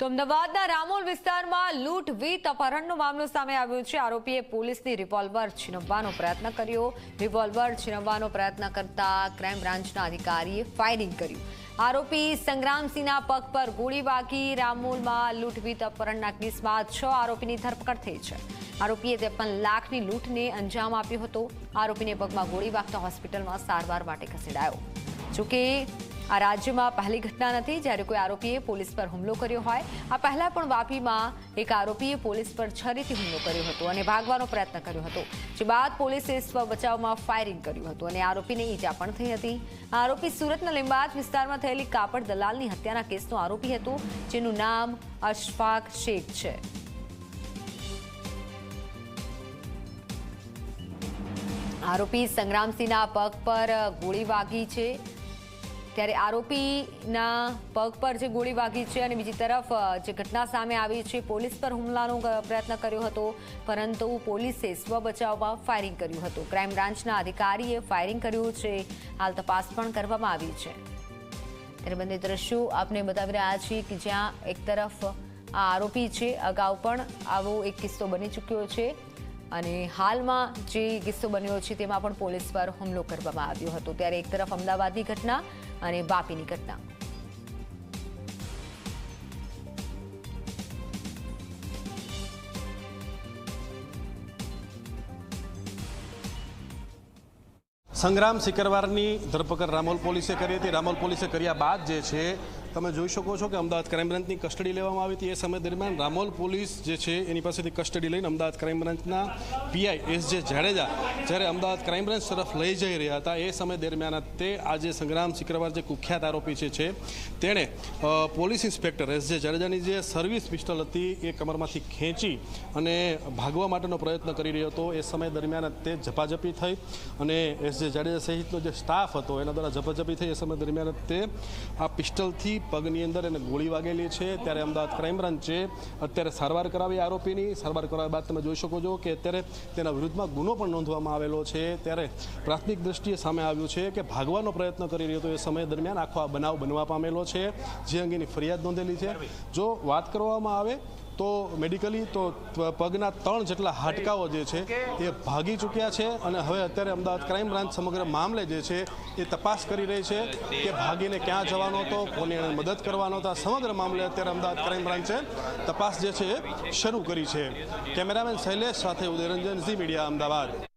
તો અમદાવાદના રામોલ વિસ્તારમાં લૂંટ વીત અપહરણનો મામલો સામે આવ્યો છે. આરોપીએ પોલીસની રિવોલ્વર છીનવવાનો પ્રયત્ન કર્યો. રિવોલ્વર છીનવવાનો પ્રયત્ન કરતા ક્રાઇમ બ્રાન્ચના અધિકારીએ ફાયરિંગ કર્યું. આરોપી સંગ્રામસિંહના પગ પર ગોળી વાગી રામોલમાં લૂંટવીત અપહરણના કેસમાં છ આરોપીની ધરપકડ થઈ છે. આરોપીએ ત્રેપન લાખની લૂંટને અંજામ આપ્યો હતો. આરોપીને પગમાં ગોળી વાગતા હોસ્પિટલમાં સારવાર માટે ખસેડાયો. જોકે આ રાજ્યમાં પહેલી ઘટના નથી, જ્યારે કોઈ આરોપીએ પોલીસ પર હુમલો કર્યો હોય. આ પહેલા પણ વાપીમાં એક આરોપીએ પોલીસ પર છરીથી હુમલો કર્યો હતો અને ભાગવાનો પ્રયત્ન કર્યો હતો, જે બાદ પોલીસે સ્વ બચાવમાં ફાયરિંગ કર્યું હતું અને આરોપીને ઈજા પણ થઈ હતી. આ આરોપી સુરતના લીંબાદ વિસ્તારમાં થયેલી કાપડ દલાલની હત્યાના કેસનો આરોપી હતો, જેનું નામ અશફાક શેખ છે. આરોપી સંગ્રામસિંહના પગ પર ગોળી વાગી છે. ત્યારે આરોપીના પગ પર જે ગોળી વાગી છે અને બીજી તરફ જે ઘટના સામે આવી છે, પોલીસ પર હુમલાનો પ્રયત્ન કર્યો હતો, પરંતુ પોલીસે સ્વ બચાવમાં ફાયરિંગ કર્યું હતું. ક્રાઇમ બ્રાન્ચના અધિકારીએ ફાયરિંગ કર્યું છે. હાલ તપાસ પણ કરવામાં આવી છે. ત્યારે બંને દ્રશ્યો આપને બતાવી રહ્યા છીએ કે જ્યાં એક તરફ આ આરોપી છે, અગાઉ પણ આવો એક કિસ્સો બની ચૂક્યો છે અને હાલમાં જે કિસ્સો બન્યો છે તેમાં પણ પોલીસ પર હુમલો કરવામાં આવ્યો હતો. ત્યારે એક તરફ અમદાવાદની ઘટના અને વાપીની ઘટના સંગ્રામ સિકરવારની ધરપકડ રામોલ પોલીસે કરી હતી. રામોલ પોલીસે કર્યા બાદ જે છે તમે જોઈ શકો છો કે અમદાવાદ ક્રાઇમ બ્રાન્ચની કસ્ટડી લેવામાં આવી હતી. એ સમય દરમિયાન રામોલ પોલીસ જે છે, એની પાસેથી કસ્ટડી લઈને અમદાવાદ ક્રાઇમ બ્રાન્ચના પીઆઈ એસ જે જાડેજા જ્યારે અમદાવાદ ક્રાઇમ બ્રાન્ચ તરફ લઈ જઈ રહ્યા હતા, એ સમય દરમિયાન તે આજે સંગ્રામ સિકરવાર જે કુખ્યાત આરોપી છે છે, તેણે પોલીસ ઇન્સ્પેક્ટર એસ જે જાડેજાની જે સર્વિસ પિસ્ટલ હતી, એ કમરમાંથી ખેંચી અને ભાગવા માટેનો પ્રયત્ન કરી રહ્યો હતો. એ સમય દરમિયાન તે ઝપાઝપી થઈ અને એસ જે જાડેજા સહિતનો જે સ્ટાફ હતો, એના દ્વારા ઝપાઝપી થઈ. એ સમય દરમિયાન તે આ પિસ્ટલથી પગની અંદર એને ગોળી વાગેલી છે. ત્યારે અમદાવાદ ક્રાઇમ બ્રાન્ચે અત્યારે સારવાર કરાવી આરોપીની. સારવાર કરાવ્યા બાદ તમે જોઈ શકો છો કે અત્યારે તેના વિરુદ્ધમાં ગુનો પણ નોંધવામાં આવેલો છે. ત્યારે પ્રાથમિક દ્રષ્ટિએ સામે આવ્યું છે કે ભાગવાનો પ્રયત્ન કરી રહ્યો હતો. એ સમય દરમિયાન આખો આ બનાવ બનવા પામેલો છે. જે અંગેની ફરિયાદ નોંધેલી છે. જો વાત કરવામાં આવે તો મેડિકલી તો પગના ત્રણ જેટલા હાડકાઓ જે છે, એ ભાગી ચૂક્યા છે અને હવે અત્યારે અમદાવાદ ક્રાઇમ બ્રાન્ચ સમગ્ર મામલે જે છે, એ તપાસ કરી રહી છે કે ભાગીને ક્યાં જવાનો હતો, કોને એણે મદદ કરવાનો હતો. સમગ્ર મામલે અત્યારે અમદાવાદ ક્રાઇમ બ્રાન્ચે તપાસ જે છે, એ શરૂ કરી છે. કેમેરામેન શૈલેષ સાથે ઉદયરંજન ઝી મીડિયા, અમદાવાદ.